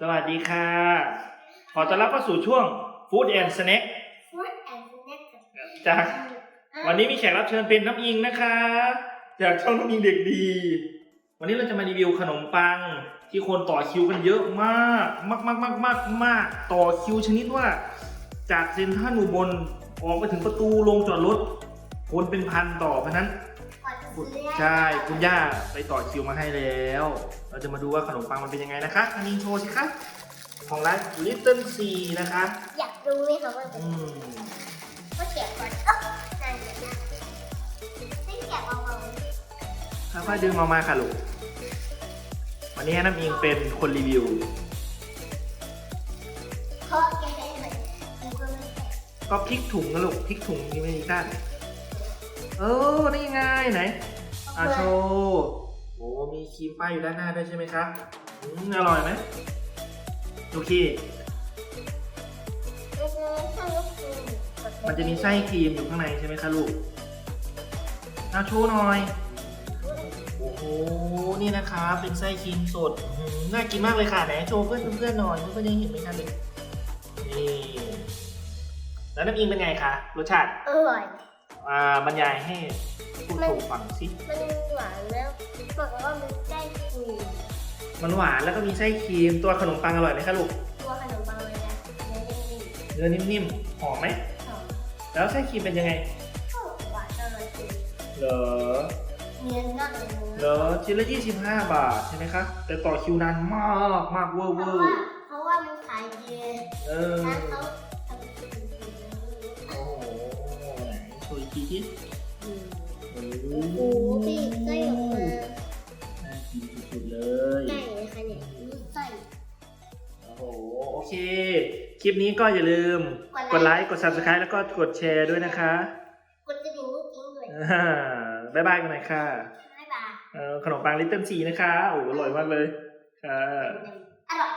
สวัสดีค่ะ ขอต้อนรับเข้าสู่ช่วง Food and Snack ฟูดแอนด์สแน็คจากวันนี้มีแขกรับเชิญเป็นน้ำอิงนะคะ จากช่องน้ำอิงเด็กดี วันนี้เราจะมารีวิวขนมปังที่คนต่อคิวกันเยอะมาก มากมากมากมากมากต่อคิวชนิดว่า จากเซ็นทรัลอุบลออกไปถึงประตูลงจอดรถคนเป็นพันต่อเพราะฉะนั้น ก่อนจะซื้อใช่คุณย่าไปต่อคิวมาให้แล้ว เราจะมาดูว่าขนมปังมันเป็นยังไงนะคะอันนี้โชว์สิคะของร้าน Little C นะคะอยากรู้ไหมคะว่าเป็นอืมก็เขียนก่อนเอ้านั่นแหละนะไม่เขียนเบาค่อยๆดึงออกมาค่ะลูกวันนี้ให้น้ำอิงเป็นคนรีวิวๆเพราะแกให้เหมือนมันก็ไม่แข็งก็พลิกถุงนะลูกพลิกถุงนี่ไม่มีกั้น เออนี่ไงไหนอะโชว์โอ้มีครีมป้ายอยู่ด้านหน้าด้วยใช่ไหมคะอืมอร่อยไหมโอเคไม่ใช่ข้างลูกคือมันจะมีไส้ครีมอยู่ข้างในใช่ไหมคะลูกเอาโชว์หน่อย โอ้โห นี่นะคะเป็นไส้ครีมสดอื้อหือน่ากินมากเลยค่ะไหนโชว์เพื่อนเพื่อนๆหน่อยเพื่อนๆยังเห็นไหมคะเลยนี่แล้วน้ำอิงเป็นไงคะรสชาติ อร่อย อ่าบรรยายให้ผู้ชมฟังสิมันหวานแล้วบอกว่ามันได้คุยมันหวานแล้วก็มีไส้ครีมตัวขนมปังอร่อยไหมคะลูกตัวขนมปังเลยนะเนื้อนิ่มเนื้อนิ่มๆหอมไหมๆหอมแล้วไส้ครีมเป็นยังไงก็หวานอร่อยจริงเหรอเนื้อน่องเลยเหรอชิ้นละ25บาทใช่ไหมคะแต่ต่อคิวนานมากมากเวอร์เพเวอราะว่าร์เพราะว่ามันขายดีเออร้านเขา โชว์อีกทีที่อืมโอ้โอ้โหพี่ไส้ออกมาน่ากินสุดๆเลยได้เลยค่ะเนี่ยมีไส้ โอ้โห โอเค คลิปนี้ก็อย่าลืมกดไลค์ กด subscribe แล้วก็กดแชร์ด้วยนะคะกดกระดิ่งลูกกิ้งด้วยอ่าบ๊ายบายกันหน่อยค่ะบ๊ายบายเอ่อขนมปังลิตเติ้ลซีนะคะ โอ้โหอร่อยมากเลยค่ะ อร่อย